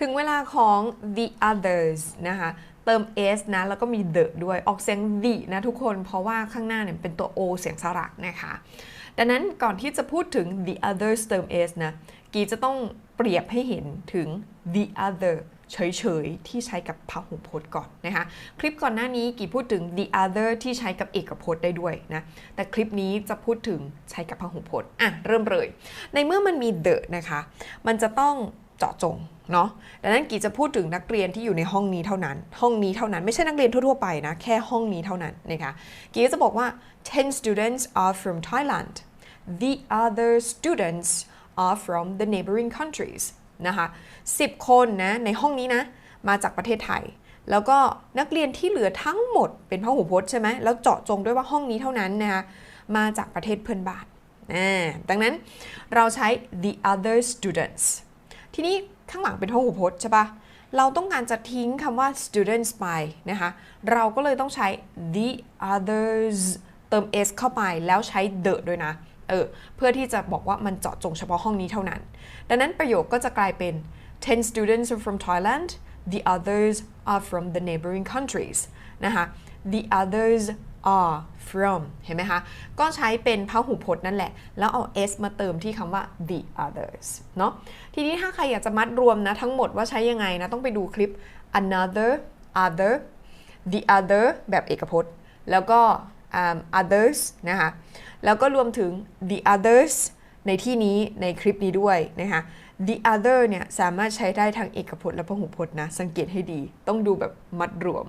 ถึงเวลาของ the others นะคะเติม s นะ แล้วก็มี the ด้วยออกเสียง the นะทุกคนเพราะว่าข้างหน้าเนี่ยเป็นตัว o เสียงสระนะคะดังนั้นก่อนที่จะพูดถึง the others เติม s นะ กีจะต้องเปรียบให้เห็นถึง the other เฉยๆ ที่ใช้กับพหูพจน์ก่อนนะคะ คลิปก่อนหน้านี้กีพูดถึง the other ที่ใช้กับเอกพจน์ได้ด้วยนะ แต่คลิปนี้จะพูดถึงใช้กับพหูพจน์ อะ เริ่มเลย ในเมื่อมันมี the นะคะ มันจะต้อง เจาะจงเนาะดังนั้นกีจะพูดถึงนักเรียนที่อยู่ในห้องนี้เท่านั้น ห้องนี้เท่านั้นไม่ใช่นักเรียนทั่วๆไปนะ แค่ห้องนี้เท่านั้นนะคะกีก็จะบอกว่า10 students are from Thailand the other students are from the neighboring countries นะคะ10คนนะในห้องนี้นะ มาจากประเทศไทย แล้วก็นักเรียนที่เหลือทั้งหมดเป็นพหูพจน์ใช่ไหมแล้วเจาะจงด้วยว่าห้องนี้เท่านั้นนะคะมาจากประเทศเพื่อนบ้านดังนั้นเราใช้ the other students ทีนี้ข้างหลังเป็นพหูพจน์ใช่ปะเราต้องการจะทิ้งคำว่า students ไปนะคะ เราก็เลยต้องใช้ the others เติม s เข้าไปแล้วใช้ the ด้วยนะ เออ เพื่อที่จะบอกว่ามันเจาะจงเฉพาะห้องนี้เท่านั้น ดังนั้นประโยคก็จะกลายเป็น10 students are from Thailand the others are from the neighboring countries นะคะ the others are from เห็นไหมคะ ก็ใช้เป็นพหูพจน์นั่นแหละ แล้วเอา s มาเติมที่คำว่า the others เนาะทีนี้ถ้าใครอยากจะมัดรวมนะทั้งหมดว่าใช้ยังไงนะ ต้องไปดูคลิป another other the other แบบเอกพจน์ แล้วก็ um, others นะคะ แล้วก็รวมถึง the others ในที่นี้ในคลิปนี้ด้วยนะคะ the other เนี่ยสามารถใช้ได้ทั้งเอกพจน์และพหูพจน์นะ สังเกตให้ดี ต้องดูแบบมัดรวม